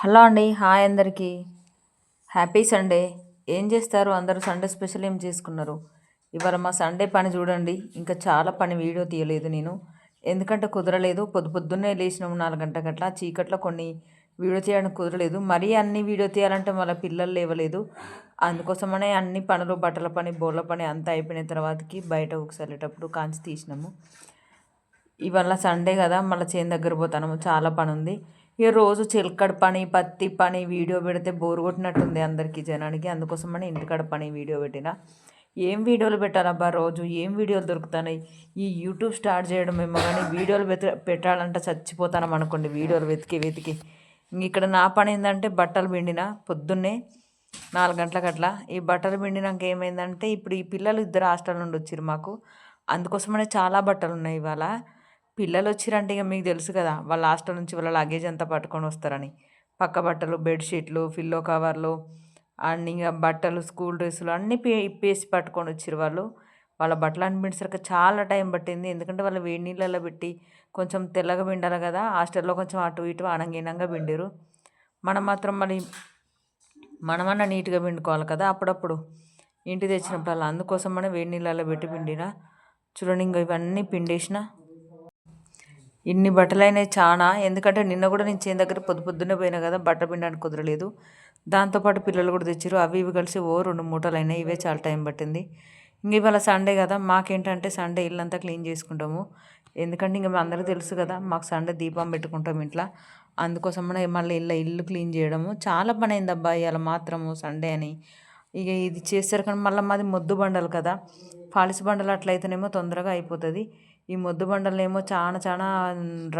Hello అండి hi అందరికీ. Happy Sunday. ఏం చేస్తారు? అందరూ సండే స్పెషల్ ఏం చేసుకున్నారు? ఇవాళ మా సండే పని చూడండి. ఇంకా చాలా పని వీడియో తీయలేదు నేను. ఎందుకంటే కుదరలేదు. పొద్దు పొద్దున్నే లేచినాము నాలుగు గంటల గట్ల. చీకట్లో కొన్ని వీడియో తీయడానికి కుదరలేదు. మరీ అన్ని వీడియో తీయాలంటే మళ్ళీ పిల్లలు లేవలేదు. అందుకోసమనే అన్ని పనులు బట్టల పని బోర్ల పని అంతా అయిపోయిన తర్వాతకి బయట ఒకసారి వెళ్ళేటప్పుడు కాంచి తీసినాము. ఇవాళ సండే కదా. మళ్ళీ చేను దగ్గర పోతాము చాలా పని ఉంది ఇక రోజు చిలకడ పని పత్తి పని వీడియో పెడితే బోరు కొట్టినట్టుంది అందరికీ జనానికి. అందుకోసమని ఇంటికాడ పని వీడియో పెట్టిన. ఏం వీడియోలు పెట్టాలబ్బా రోజు? ఏం వీడియోలు దొరుకుతున్నాయి? ఈ యూట్యూబ్ స్టార్ట్ చేయడం ఏమో కానీ వీడియోలు వెతి పెట్టాలంటే చచ్చిపోతానం అనుకోండి వీడియోలు వెతికి వెతికి. ఇంక ఇక్కడ నా పని ఏంటంటే బట్టలు పిండిన పొద్దున్నే నాలుగు గంటలకు అట్లా. ఈ బట్టలు పిండినాక ఏమైందంటే ఇప్పుడు ఈ పిల్లలు ఇద్దరు హాస్టల్ నుండి వచ్చారు మాకు. అందుకోసమనే చాలా బట్టలు ఉన్నాయి ఇవాళ. పిల్లలు వచ్చిరంటే ఇక మీకు తెలుసు కదా వాళ్ళ హాస్టల్ నుంచి వాళ్ళ లగేజ్ అంతా పట్టుకొని వస్తారని. పక్క బట్టలు బెడ్షీట్లు పిల్లో కవర్లు అన్ని ఇంకా బట్టలు స్కూల్ డ్రెస్సులు అన్నీ పే ఇప్పేసి పట్టుకొని వచ్చారు వాళ్ళు. వాళ్ళ బట్టలు అనిపించసరికి చాలా టైం పట్టింది. ఎందుకంటే వాళ్ళు వేడి నీళ్ళల్లో పెట్టి కొంచెం తెల్లగా పిండాలి కదా హాస్టల్లో కొంచెం అటు ఇటు అనంగినంగా పిండారు మనం మాత్రం మళ్ళీ మనమన్నా నీట్గా పిండుకోవాలి కదా అప్పుడప్పుడు. ఇంటి తెచ్చినప్పుడు అలా అందుకోసం మనం వేడి నీళ్ళల్లో పెట్టి పిండినా. చూడండి ఇంకా ఇవన్నీ పిండేసిన ఇన్ని బట్టలైనాయి చాలా ఎందుకంటే నిన్న కూడా నేను చేను దగ్గర పొద్దు పొద్దున్నే పోయినా కదా బట్ట పిండడానికి కుదరలేదు. దాంతోపాటు పిల్లలు కూడా తెచ్చారు అవి ఇవి కలిసి ఓ రెండు మూటలు అయినాయి ఇవే చాలా టైం పట్టింది. ఇంక ఇవాళ సండే కదా మాకేంటంటే సండే ఇల్లంతా క్లీన్ చేసుకుంటాము. ఎందుకంటే ఇంక అందరికీ తెలుసు కదా మాకు సండే దీపం పెట్టుకుంటాం ఇంట్లో. అందుకోసమనే మళ్ళీ ఇల్లు ఇల్లు క్లీన్ చేయడము. చాలా పని అయింది అబ్బాయి అలా మాత్రము సండే అని. ఇక ఇది చేస్తారు కానీ మళ్ళీ మాది మొద్దు బండలు కదా. పాలిసి బండలు అట్లయితేనేమో తొందరగా అయిపోతుంది. ఈ మొద్దు బండలనేమో చాలా చాలా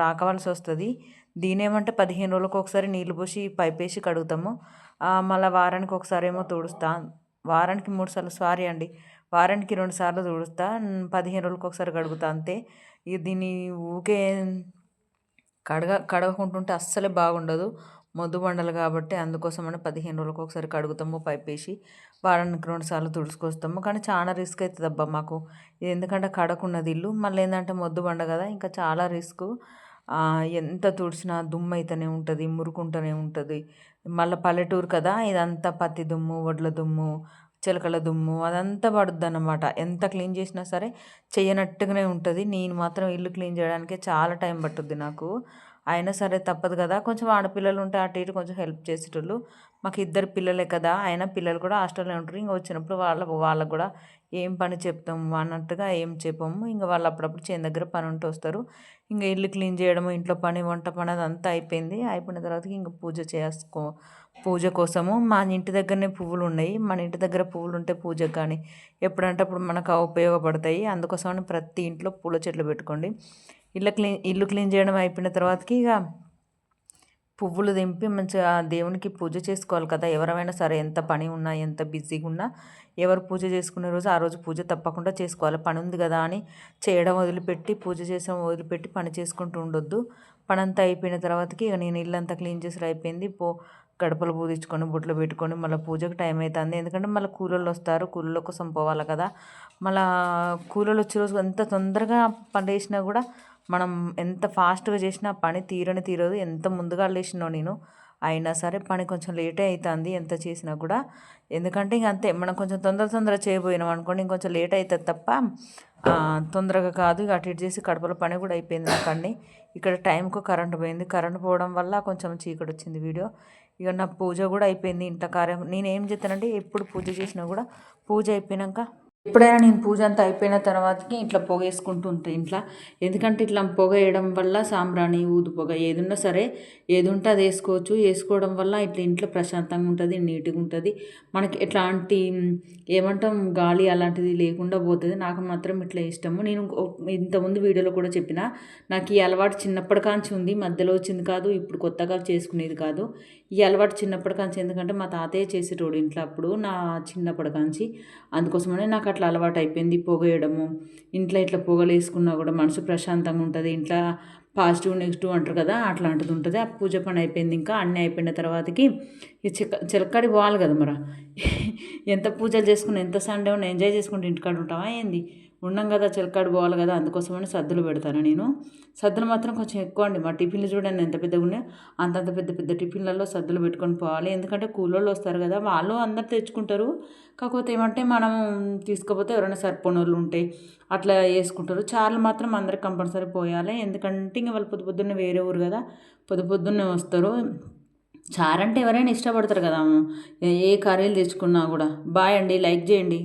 రాకవలసి వస్తుంది దీనేమంటే ఏమంటే పదిహేను రోజులకు ఒకసారి నీళ్ళు పోసి పైప్ వేసి కడుగుతాము మళ్ళీ వారానికి ఒకసారి ఏమో తుడుస్తా. వారానికి మూడు సార్లు సారీ అండి వారానికి రెండు సార్లు తుడుస్తా. పదిహేను రోజులకు ఒకసారి కడుగుతా అంతే. దీన్ని ఊకే కడగ కడగకుంటుంటే అస్సలే బాగుండదు. మొద్దు బండలు కాబట్టి అందుకోసమని పదిహేను రోజులకు ఒకసారి కడుగుతాము పైప్ వేసి వారానికి రెండు సార్లు తుడుచుకొస్తాము. కానీ చాలా రిస్క్ అవుతుంది అబ్బా మాకు. ఇది ఎందుకంటే కడకున్నది ఇల్లు. మళ్ళీ ఏంటంటే మొద్దు బండ కదా ఇంకా చాలా రిస్క్. ఎంత తుడిచినా దుమ్ము అయితేనే ఉంటుంది మురుకుంటూనే ఉంటుంది. మళ్ళీ పల్లెటూరు కదా ఇదంతా పత్తి దుమ్ము వడ్ల దుమ్ము చిలకల దుమ్ము అదంతా పడుద్ది అనమాట ఎంత క్లీన్ చేసినా సరే చేయనట్టుగానే ఉంటుంది. నేను మాత్రం ఇల్లు క్లీన్ చేయడానికి చాలా టైం పట్టుద్ది నాకు. అయినా సరే తప్పదు కదా. కొంచెం ఆడపిల్లలు ఉంటే అటు ఇటు కొంచెం హెల్ప్ చేసేటోళ్ళు. మాకు ఇద్దరు పిల్లలే కదా. అయినా పిల్లలు కూడా హాస్టల్లో ఉంటారు. ఇంకా వచ్చినప్పుడు వాళ్ళ వాళ్ళకు కూడా ఏం పని చెప్తాము అన్నట్టుగా ఏం చెప్పాము. ఇంకా వాళ్ళు అప్పుడప్పుడు చేను దగ్గర పని ఉంటూ వస్తారు. ఇంకా ఇల్లు క్లీన్ చేయడం ఇంట్లో పని వంట పని అదంతా అయిపోయింది. అయిపోయిన తర్వాత ఇంకా పూజ చేసుకో పూజ కోసము మా ఇంటి దగ్గరనే పువ్వులు ఉన్నాయి. మన ఇంటి దగ్గర పువ్వులు ఉంటే పూజకు కానీ ఎప్పుడంటే అప్పుడు మనకు ఉపయోగపడతాయి. అందుకోసమని ప్రతి ఇంట్లో పూల చెట్లు పెట్టుకోండి. ఇల్లు క్లీన్ ఇల్లు క్లీన్ చేయడం అయిపోయిన తర్వాతకి ఇక పువ్వులు దింపి మంచిగా దేవునికి పూజ చేసుకోవాలి కదా. ఎవరైనా సరే ఎంత పని ఉన్నా ఎంత బిజీగా ఉన్నా ఎవరు పూజ చేసుకునే రోజు ఆ రోజు పూజ తప్పకుండా చేసుకోవాలి. పని ఉంది కదా అని చేయడం వదిలిపెట్టి పూజ చేసడం వదిలిపెట్టి పని చేసుకుంటూ ఉండొద్దు. పని అంతా అయిపోయిన తర్వాతకి ఇక నేను ఇల్లంతా క్లీన్ చేసి అయిపోయింది. పో గడపలు పూజించుకొని బుట్లు పెట్టుకొని మళ్ళీ పూజకు టైం అవుతుంది ఎందుకంటే మళ్ళీ కూలోళ్ళు వస్తారు. కూలీల కోసం పోవాలి కదా. మళ్ళీ కూలోళ్ళు వచ్చే రోజు ఎంత తొందరగా పండేసినా కూడా మనం ఎంత ఫాస్ట్గా చేసినా పని తీరని తీరదు. ఎంత ముందుగా లేచినో నేను అయినా సరే పని కొంచెం లేటే అవుతుంది ఎంత చేసినా కూడా. ఎందుకంటే ఇంక అంతే మనం కొంచెం తొందర తొందర చేయబోయినాం అనుకోండి ఇంకొంచెం లేట్ అవుతుంది తప్ప తొందరగా కాదు. ఇక అటు ఇటు చేసి కడపలో పని కూడా అయిపోయింది నాకండి ఇక్కడ టైంకు కరెంట్ పోయింది. కరెంట్ పోవడం వల్ల కొంచెం చీకటి వచ్చింది వీడియో. ఇక నా పూజ కూడా అయిపోయింది ఇంట కార్యం. నేను ఏం చేస్తానంటే ఎప్పుడు పూజ చేసినా కూడా పూజ అయిపోయినాక ఎప్పుడైనా నేను పూజ అంతా అయిపోయిన తర్వాతకి ఇట్లా పొగ వేసుకుంటూ ఉంటాయి ఇంట్లో. ఎందుకంటే ఇట్లా పొగ వేయడం వల్ల సాంబ్రాణి ఊదు పొగ ఏదున్నా సరే ఏది ఉంటే అది వేసుకోవచ్చు. వేసుకోవడం వల్ల ఇట్లా ఇంట్లో ప్రశాంతంగా ఉంటుంది నీట్గా ఉంటుంది. మనకి ఎట్లాంటి ఏమంటాం గాలి అలాంటిది లేకుండా పోతుంది. నాకు మాత్రం ఇట్లా ఇష్టము. నేను ఇంతకుముందు వీడియోలో కూడా చెప్పిన నాకు ఈ అలవాటు చిన్నప్పటికాంచి ఉంది. మధ్యలో వచ్చింది కాదు ఇప్పుడు కొత్తగా చేసుకునేది కాదు. ఈ అలవాటు చిన్నప్పటికాంచి ఎందుకంటే మా తాతయ్య చేసేటోడు ఇంట్లో అప్పుడు నా చిన్నప్పటికాంచి అందుకోసమనే నాకు అట్లా అలవాటు అయిపోయింది పొగేయడము. ఇంట్లో ఇట్లా పొగలేసుకున్నా కూడా మనసు ప్రశాంతంగా ఉంటుంది. ఇంట్లో పాజిటివ్ నెగిటివ్ అంటారు కదా అట్లాంటిది ఉంటుంది. ఆ పూజ పని అయిపోయింది ఇంకా అన్నీ అయిపోయిన తర్వాతకి ఈ చిక్క చిలకడి పోవాలి కదా మరి. ఎంత పూజలు చేసుకుని ఎంత సండే ఉన్న ఎంజాయ్ చేసుకుంటే ఇంటికాడ ఉంటావా ఏంది? ఉండం కదా చిలకాడు పోవాలి కదా అందుకోసమని సద్దులు పెడతాను నేను. సద్దులు మాత్రం కొంచెం ఎక్కువ అండి. మా టిఫిన్లు చూడండి ఎంత పెద్దగా ఉన్నాయో అంతంత పెద్ద పెద్ద టిఫిన్లలో సద్దులు పెట్టుకొని పోవాలి. ఎందుకంటే కూలోళ్ళు వస్తారు కదా వాళ్ళు అందరు తెచ్చుకుంటారు. కాకపోతే ఏమంటే మనం తీసుకపోతే ఎవరైనా సరిపోనోళ్ళు ఉంటే అట్లా వేసుకుంటారు. చార్లు మాత్రం అందరికి కంపల్సరీ పోయాలి. ఎందుకంటే ఇంకా వాళ్ళు పొద్దు పొద్దున్నే వేరే ఊరు కదా పొద్దు పొద్దున్నే వస్తారు. చారంటే ఎవరైనా ఇష్టపడతారు కదా ఏ కర్రీలు తెచ్చుకున్నా కూడా. బాయ్ అండి లైక్ చేయండి.